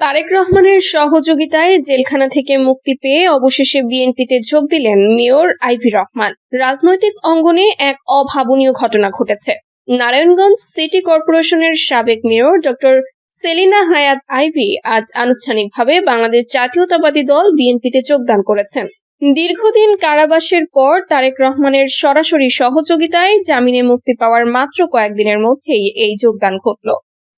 তারেক রহমানের সহযোগিতায় জেলখানা থেকে মুক্তি পেয়ে অবশেষে বিএনপিতে যোগ দিলেন মেয়র আইভি রহমান। রাজনৈতিক অঙ্গনে এক অভাবনীয় ঘটনা ঘটেছে। নারায়ণগঞ্জ সিটি কর্পোরেশনের সাবেক মেয়র ডক্টর সেলিনা হায়াত আইভি আজ আনুষ্ঠানিকভাবে বাংলাদেশ জাতীয়তাবাদী দল বিএনপিতে যোগদান করেছেন। দীর্ঘদিন কারাবাসের পর তারেক রহমানের সরাসরি সহযোগিতায় জামিনে মুক্তি পাওয়ার মাত্র কয়েকদিনের মধ্যেই এই যোগদান ঘটল।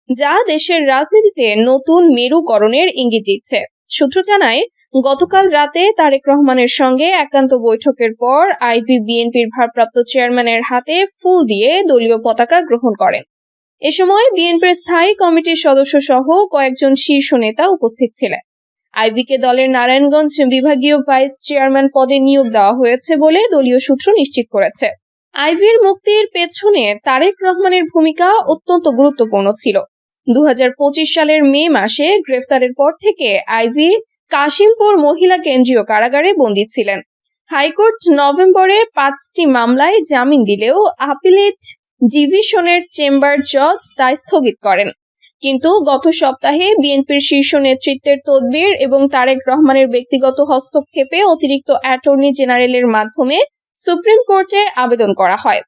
যা দেশের রাজনীতিতে নতুন মেরুকরণের ইঙ্গিত দিচ্ছে। সূত্র জানায়, গতকাল রাতে তারেক রহমানের সঙ্গে একান্ত বৈঠকের পর আইভি বিএনপির ভারপ্রাপ্ত চেয়ারম্যানের হাতে ফুল দিয়ে দলীয় পতাকা গ্রহণ করেন। এ সময় বিএনপির স্থায়ী কমিটির সদস্য সহ কয়েকজন শীর্ষ নেতা উপস্থিত ছিলেন। আইবিকে দলের নারায়ণগঞ্জ বিভাগীয় ভাইস চেয়ারম্যান পদে নিয়োগ দেওয়া হয়েছে বলে দলীয় সূত্র নিশ্চিত করেছে। আইভির মুক্তির পেছনে তারেক রহমানের ভূমিকা অত্যন্ত গুরুত্বপূর্ণ ছিল। দু হাজার পঁচিশ সালের মে মাসে গ্রেফতারের পর থেকে আইভি কাশিমপুর মহিলা কেন্দ্রীয় কারাগারে বন্দী ছিলেন। হাইকোর্ট নভেম্বরে পাঁচটি মামলায় জামিন দিলেও আপিলেট ডিভিশনের চেম্বার জজ তা স্থগিত করেন। কিন্তু গত সপ্তাহে বিএনপির শীর্ষ নেতৃত্বের তদবির এবং তারেক রহমানের ব্যক্তিগত হস্তক্ষেপে অতিরিক্ত অ্যাটর্নি জেনারেলের মাধ্যমে সুপ্রিম কোর্টে আবেদন করা হয়।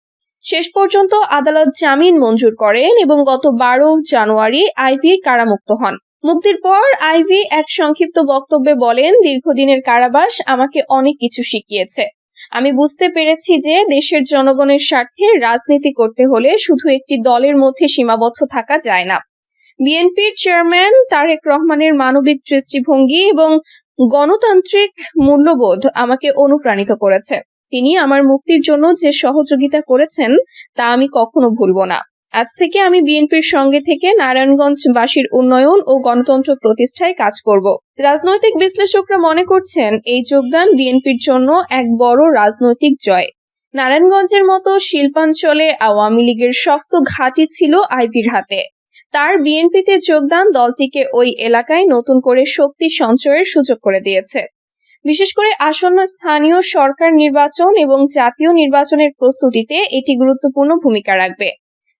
শেষ পর্যন্ত আদালত জামিন মঞ্জুর করেন এবং গত বারো জানুয়ারি আইভি কারামুক্ত হন। মুক্তির পর আইভি এক সংক্ষিপ্ত বক্তব্যে বলেন, দীর্ঘদিনের কারাবাস আমাকে অনেক কিছু শিখিয়েছে। আমি বুঝতে পেরেছি যে দেশের জনগণের স্বার্থে রাজনীতি করতে হলে শুধু একটি দলের মধ্যে সীমাবদ্ধ থাকা যায় না। বিএনপির চেয়ারম্যান তারেক রহমানের মানবিক দৃষ্টিভঙ্গি এবং গণতান্ত্রিক মূল্যবোধ আমাকে অনুপ্রাণিত করেছে। তিনি আমার মুক্তির জন্য যে সহযোগিতা করেছেন, তা আমি কখনো ভুলব না। আজ থেকে আমি বিএনপির সঙ্গে থেকে নারায়ণগঞ্জবাসীর উন্নয়ন ও গণতন্ত্র প্রতিষ্ঠায় কাজ করব। রাজনৈতিক বিশ্লেষকরা মনে করছেন, এই যোগদান বিএনপির জন্য এক বড় রাজনৈতিক জয়। নারায়ণগঞ্জের মতো শিল্পাঞ্চলে আওয়ামী লীগের শক্ত ঘাঁটি ছিল আইভির হাতে। তার বিএনপিতে যোগদান দলটিকে ওই এলাকায় নতুন করে শক্তি সঞ্চয়ের সুযোগ করে দিয়েছে। বিশেষ করে আসন্ন স্থানীয় সরকার নির্বাচন এবং জাতীয় নির্বাচনের প্রস্তুতিতে এটি গুরুত্বপূর্ণ ভূমিকা রাখবে।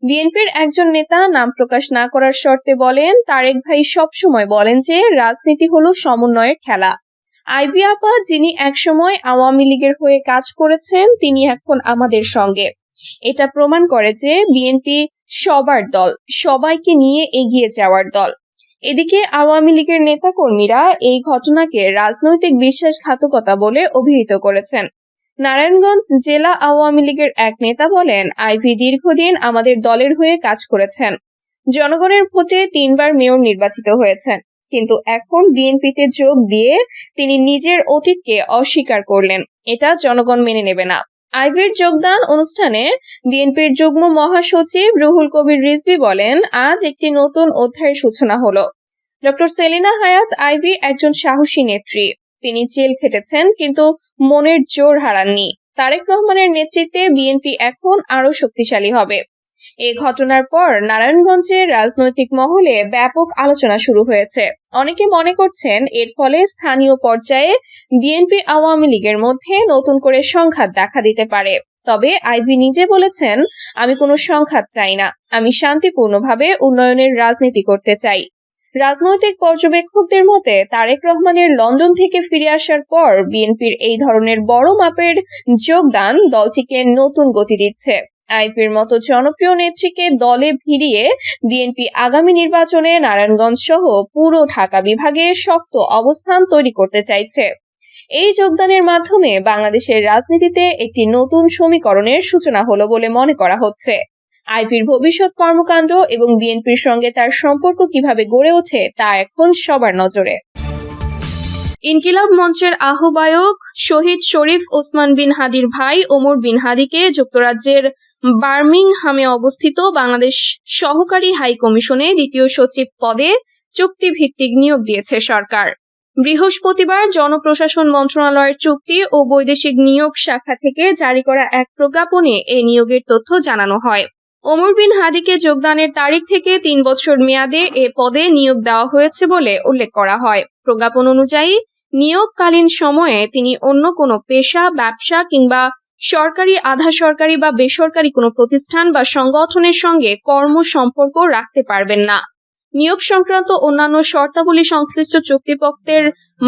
বিএনপির একজন নেতা নাম প্রকাশ না করার শর্তে বলেন, তারেক ভাই সবসময় বলেন যে রাজনীতি হলো সমন্বয়ের খেলা। আইভি আপা, যিনি একসময় আওয়ামী লীগের হয়ে কাজ করেছেন, তিনি এখন আমাদের সঙ্গে। এটা প্রমাণ করে যে বিএনপি সবার দল, সবাইকে নিয়ে এগিয়ে যাওয়ার দল। এদিকে আওয়ামী লীগের নেতাকর্মীরা এই ঘটনাকে রাজনৈতিক বিশ্বাসঘাতকতা বলে অভিহিত করেছেন। নারায়ণগঞ্জ জেলা আওয়ামী লীগের এক নেতা বলেন, আইভি দীর্ঘদিন আমাদের দলের হয়ে কাজ করেছেন। জনগণের ভোটে তিনবার মেয়র নির্বাচিত হয়েছেন। কিন্তু এখন বিএনপিতে যোগ দিয়ে তিনি নিজের অতীতকে অস্বীকার করলেন। এটা জনগণ মেনে নেবে না। আইভির যোগদান অনুষ্ঠানে বিএনপির যুগ্ম মহাসচিব রুহুল কবির রিজভি বলেন, আজ একটি নতুন অধ্যায়ের সূচনা হলো। ডক্টর সেলিনা হায়াত আইভি একজন সাহসী নেত্রী। তিনি জেল খেটেছেন, কিন্তু মনের জোর হারাননি। তারেক রহমানের নেতৃত্বে বিএনপি এখন আরও শক্তিশালী হবে। এ ঘটনার পর নারায়ণগঞ্জের রাজনৈতিক মহলে ব্যাপক আলোচনা শুরু হয়েছে। অনেকে মনে করছেন এর ফলে স্থানীয় পর্যায়ে বিএনপি আওয়ামী লীগের মধ্যে নতুন করে সংঘাত দেখা দিতে পারে। তবে আইভি নিজে বলেছেন, আমি কোনো সংঘাত চাই না। আমি শান্তিপূর্ণভাবে উন্নয়নের রাজনীতি করতে চাই। রাজনৈতিক পর্যবেক্ষকদের মতে, তারেক রহমানের লন্ডন থেকে ফিরে আসার পর বিএনপির এই ধরনের বড় মাপের যোগদান দলটিকে নতুন গতি দিচ্ছে। আইভির মতো জনপ্রিয় নেত্রীকে দলে ভিড়িয়ে বিএনপি আগামী নির্বাচনে নারায়ণগঞ্জ সহ পুরো ঢাকা বিভাগে শক্ত অবস্থান তৈরি করতে চাইছে। এই যোগদানের মাধ্যমে বাংলাদেশের রাজনীতিতে একটি নতুন সমীকরণের সূচনা হলো বলে মনে করা হচ্ছে। আইভির ভবিষ্যৎ কর্মকাণ্ড এবং বিএনপির সঙ্গে তার সম্পর্ক কীভাবে গড়ে ওঠে তা এখন সবার নজরে। ইনকিলাব মঞ্চের আহ্বায়ক শহীদ শরীফ ওসমান বিন হাদির ভাই ওমর বিন হাদিকে যুক্তরাজ্যের বার্মিংহামে অবস্থিত বাংলাদেশ সহকারী হাই কমিশনে দ্বিতীয় সচিব পদে চুক্তিভিত্তিক নিয়োগ দিয়েছে সরকার। বৃহস্পতিবার জনপ্রশাসন মন্ত্রণালয়ের চুক্তি ও বৈদেশিক নিয়োগ শাখা থেকে জারি করা এক প্রজ্ঞাপনে এ নিয়োগের তথ্য জানানো হয়। ওমর বিন হাদিকে যোগদানের তারিখ থেকে তিন বছর মেয়াদে এ পদে নিয়োগ দেওয়া হয়েছে বলে উল্লেখ করা হয়। প্রজ্ঞাপন অনুযায়ী, নিয়োগকালীন সময়ে তিনি অন্য কোনো পেশা, ব্যবসা কিংবা সরকারি আধা সরকারি বা বেসরকারি কোনো প্রতিষ্ঠান বা সংগঠনের সঙ্গে কর্ম সম্পর্ক রাখতে পারবেন না। নিয়োগ সংক্রান্ত অন্যান্য শর্তাবলী সংশ্লিষ্ট চুক্তিপক্ষের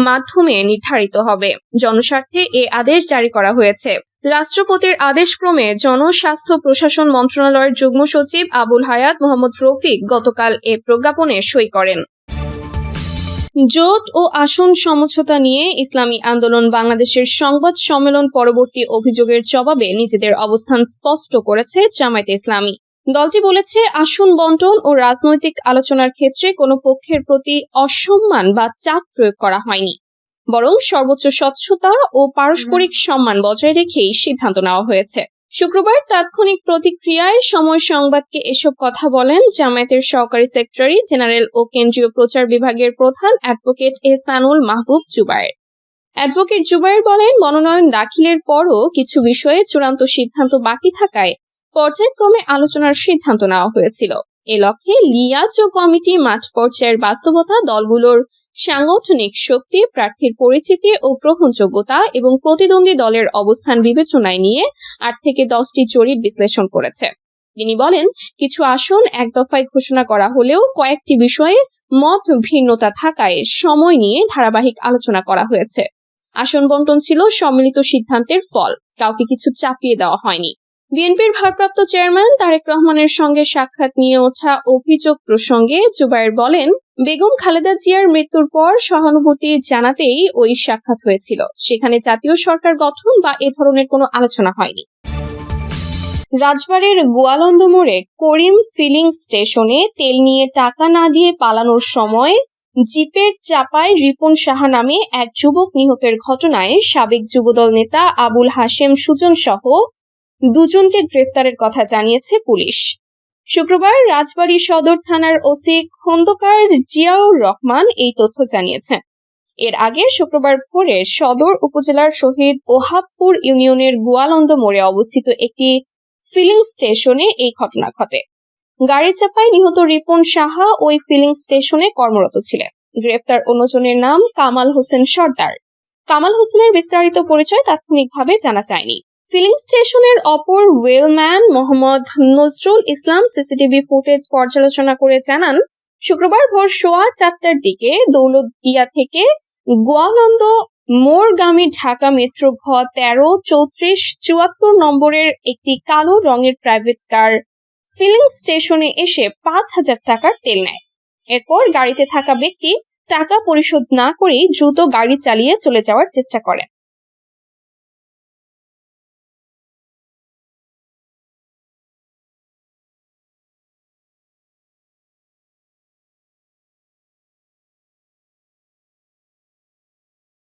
মাধ্যমে নির্ধারিত হবে। জনস্বার্থে এ আদেশ জারি করা হয়েছে। রাষ্ট্রপতির আদেশক্রমে জনস্বাস্থ্য প্রশাসন মন্ত্রণালয়ের যুগ্ম সচিব আবুল হায়াত মোহাম্মদ রফিক গতকাল এ প্রজ্ঞাপনে সই করেন। জোট ও আসন সমঝোতা নিয়ে ইসলামী আন্দোলন বাংলাদেশের সংবাদ সম্মেলন পরবর্তী অভিযোগের জবাবে নিজেদের অবস্থান স্পষ্ট করেছে জামায়াতে ইসলামী। দলটি বলেছে, আসন বন্টন ও রাজনৈতিক আলোচনার ক্ষেত্রে কোনো পক্ষের প্রতি অসম্মান বা চাপ প্রয়োগ করা হয়নি। বরং সর্বোচ্চ স্বচ্ছতা ও পারস্পরিক সম্মান বজায় রেখেই সিদ্ধান্ত নেওয়া হয়েছে। শুক্রবার তাৎক্ষণিক প্রতিক্রিয়ায় সময় সংবাদকে এসব কথা বলেন জামায়াতের সহকারী সেক্রেটারি জেনারেল ও কেন্দ্রীয় প্রচার বিভাগের প্রধান অ্যাডভোকেট এহসানুল মাহবুব জুবায়ের। অ্যাডভোকেট জুবায়ের বলেন মনোনয়ন দাখিলের পরও কিছু বিষয়ে চূড়ান্ত সিদ্ধান্ত বাকি থাকায় পর্যায়ক্রমে আলোচনার সিদ্ধান্ত নেওয়া হয়েছিল। এ লক্ষ্যে লিয়াজ ও কমিটি মাঠ পর্যায়ের বাস্তবতা, দলগুলোর সাংগঠনিক শক্তি, প্রার্থীর পরিচিতি ও গ্রহণযোগ্যতা এবং প্রতিদ্বন্দ্বী দলের অবস্থান বিবেচনায় নিয়ে আট থেকে দশটি জরিপ বিশ্লেষণ করেছে। তিনি বলেন, কিছু আসন এক দফায় ঘোষণা করা হলেও কয়েকটি বিষয়ে মত ভিন্নতা থাকায় সময় নিয়ে ধারাবাহিক আলোচনা করা হয়েছে। আসন বন্টন ছিল সম্মিলিত সিদ্ধান্তের ফল, কাউকে কিছু চাপিয়ে দেওয়া হয়নি। বিএনপির ভারপ্রাপ্ত চেয়ারম্যান তারেক রহমানের সঙ্গে সাক্ষাৎ নিয়ে ওঠা অভিযোগ প্রসঙ্গে জুবায়ের বলেন, বেগম খালেদা জিয়ার মৃত্যুর পর সহানুভূতি জানাতেই ওই সাক্ষাৎ হয়েছিল। সেখানে জাতীয় সরকার গঠন বা এ ধরনের কোনো আলোচনা হয়নি। রাজবাড়ির গোয়ালন্দ মোড়ে করিম ফিলিং স্টেশনে তেল নিয়ে টাকা না দিয়ে পালানোর সময় জিপের চাপায় রিপন সাহা নামে এক যুবক নিহতের ঘটনায় সাবেক যুবদল নেতা আবুল হাশেম সুজন সহ দুজনকে গ্রেফতারের কথা জানিয়েছে পুলিশ। শুক্রবার রাজবাড়ী সদর থানার ওসি খন্দকার জিয়াউর রহমান এই তথ্য জানিয়েছেন। এর আগে শুক্রবার ভোরে সদর উপজেলার শহীদ ওহাবপুর ইউনিয়নের গোয়ালন্দ মোড়ে অবস্থিত একটি ফিলিং স্টেশনে এই ঘটনা ঘটে। গাড়ি চাপায় নিহত রিপন সাহা ওই ফিলিং স্টেশনে কর্মরত ছিলেন। গ্রেফতার অন্যজনের নাম কামাল হোসেন সর্দার। কামাল হোসেনের বিস্তারিত পরিচয় তাৎক্ষণিকভাবে জানা যায়নি। ফিলিং স্টেশনের অপর ওয়েলম্যান মোহাম্মদ নজরুল ইসলাম সিসিটিভি ফুটেজ পর্যালোচনা করে জানান, শুক্রবার ভোর সোয়া চারটার দিকে দৌলতদিয়া থেকে গোয়ালন্দ মোরগামী ঢাকা মেট্রো ঘ তেরো চৌত্রিশ চুয়াত্তর নম্বরের একটি কালো রঙের প্রাইভেট কার ফিলিং স্টেশনে এসে পাঁচ হাজার টাকার তেল নেয়। এরপর গাড়িতে থাকা ব্যক্তি টাকা পরিশোধ না করেই দ্রুত গাড়ি চালিয়ে চলে যাওয়ার চেষ্টা করেন